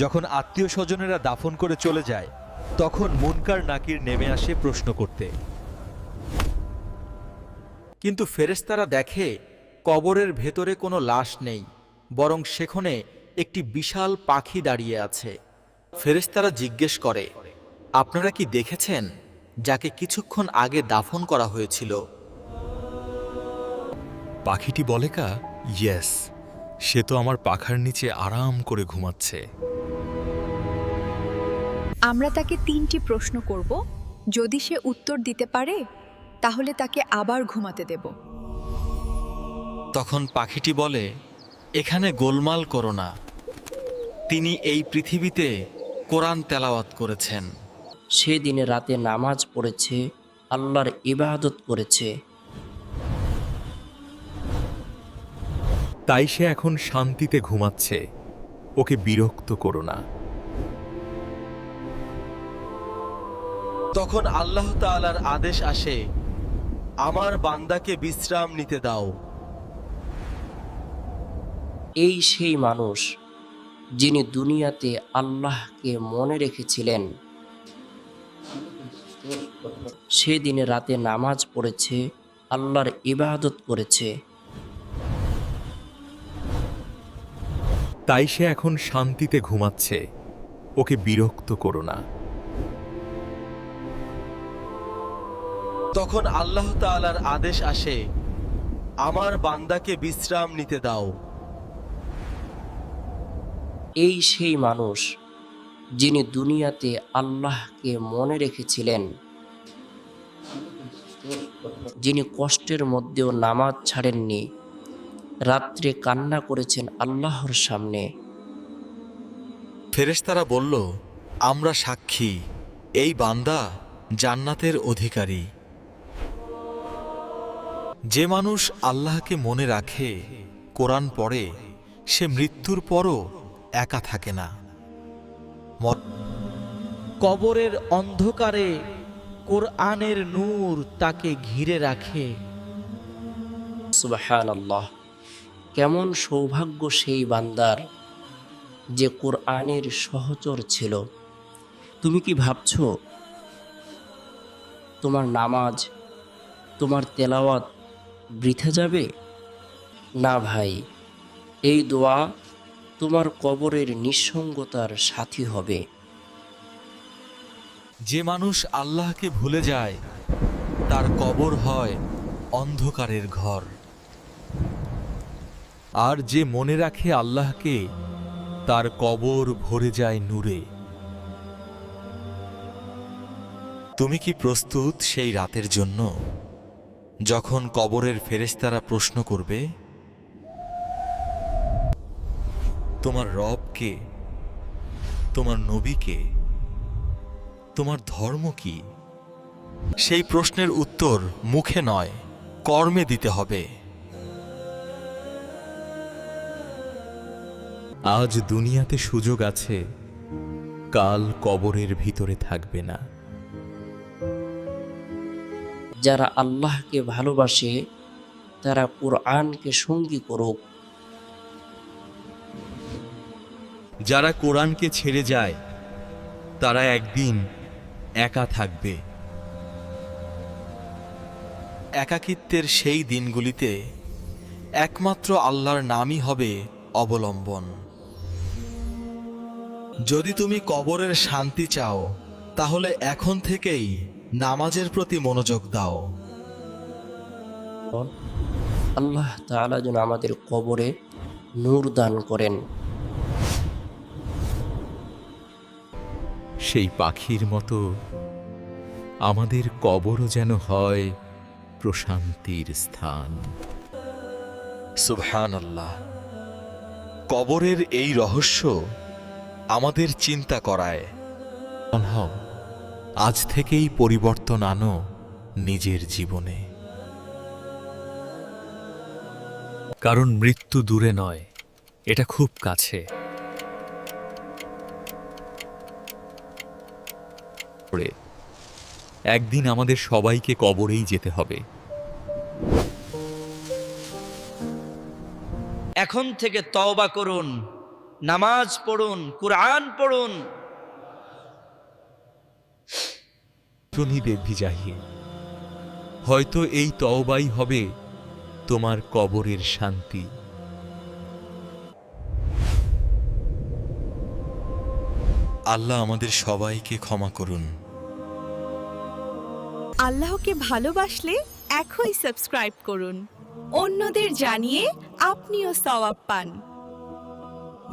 যখন আত্মীয় স্বজনেরা দাফন করে চলে যায়, তখন মুনকার নাকির নেমে আসে প্রশ্ন করতে। কিন্তু ফেরেশতারা দেখে, কবরের ভেতরে কোনো লাশ নেই, বরং সেখানে একটি বিশাল পাখি দাঁড়িয়ে আছে। ফেরেশতারা জিজ্ঞেস করে, আপনারা কি দেখেছেন যাকে কিছুক্ষণ আগে দাফন করা হয়েছিল? পাখিটি বলে, কা, ইয়েস, সে তো আমার পাখার নিচে আরাম করে ঘুমাচ্ছে। আমরা তাকে তিনটি প্রশ্ন করব। যদি সে উত্তর দিতে পারে তাহলে তাকে আবার ঘুমাতে দেব। তখন পাখিটি বলে এখানে গোলমাল করো না। তিনি এই পৃথিবীতে কোরআন তেলাওয়াত করেছেন। সে দিনে রাতে নামাজ পড়েছে আল্লাহর ইবাদত করেছে। তাই সে এখন শান্তিতে ঘুমাচ্ছে। ওকে বিরক্ত করো না। তখন আল্লাহ তাআলার আদেশ আসে আমার বান্দাকে বিশ্রাম নিতে দাও। এই সেই মানুষ যিনি দুনিয়াতে আল্লাহকে মনে রেখেছিলেন। সেদিনে রাতে নামাজ পড়েছে আল্লাহর ইবাদত করেছে। তাই সে এখন শান্তিতে ঘুমাচ্ছে ওকে বিরক্ত করো না। তখন আল্লাহ তাআলার আদেশ আসে আমার বান্দাকে বিশ্রাম নিতে দাও। এই সেই মানুষ যিনি দুনিয়াতে আল্লাহকে মনে রেখেছিলেন যিনি কষ্টের মধ্যেও নামাজ ছাড়েননি রাত্রে কান্না করেছেন আল্লাহর সামনে। ফেরেশতারা বলল আমরা সাক্ষী এই বান্দা জান্নাতের অধিকারী। যে মানুষ আল্লাহকে মনে রাখে কোরআন পড়ে সে মৃত্যুর পরও একা থাকে না। কবরের অন্ধকারে কোরআনের নূর তাকে ঘিরে রাখে। আল্লাহ কেমন সৌভাগ্য সেই বান্দার যে কোরআনের সহচর ছিল। তুমি কি ভাবছ? তোমার নামাজ তোমার তেলাওয়াত বৃথা যাবে? না ভাই, এই দোয়া তোমার কবরের নিঃসঙ্গতার সাথী হবে। যে মানুষ আল্লাহকে ভুলে যায়, তার কবর হয় অন্ধকারের ঘর। আর যে মনে রাখে আল্লাহকে, তার কবর ভরে যায় নূরে। তুমি কি প্রস্তুত সেই রাতের জন্য? যখন কবরের ফেরেশতারা প্রশ্ন করবে, তোমার রবকে তোমার নবীকে তোমার ধর্ম কি? সেই প্রশ্নের উত্তর মুখে নয়, কর্মে দিতে হবে। আজ দুনিয়াতে সুযোগ আছে, কাল কবরের ভিতরে থাকবে না। যারা আল্লাহকে ভালোবাসে, তারা কোরআনকে সঙ্গী করুক। যারা কোরআনকে ছেড়ে যায়, তারা একদিন একা থাকবে। একাকিত্বের সেই দিনগুলিতে একমাত্র আল্লাহর নামই হবে অবলম্বন। যদি তুমি কবরের শান্তি চাও, তাহলে এখন থেকেই নামাজের প্রতি মনোযোগ দাও। আল্লাহ তাআলা যেন আমাদের কবরে নূর দান করেন। সেই পাখির মতো আমাদের কবরও যেন হয় প্রশান্তির স্থান। সুবহান আল্লাহ কবরের এই রহস্য আমাদের চিন্তা করায়। হও আজ থেকেই পরিবর্তন আনো নিজের জীবনে। কারণ মৃত্যু দূরে নয়, এটা খুব কাছে। একদিন আমাদের সবাইকে কবরেই যেতে হবে। এখন থেকে তওবা করুন, নামাজ পড়ুন, কোরআন পড়ুন প্রনি দেখবি জাহিয়ে হয়তো এই তওবাই হবে তোমার কবরের শান্তি। আল্লাহ আমাদের সবাইকে ক্ষমা করুন। আল্লাহকে ভালোবাসলে এখনই সাবস্ক্রাইব করুন। অন্যদের জানিয়ে আপনিও সওয়াব পান।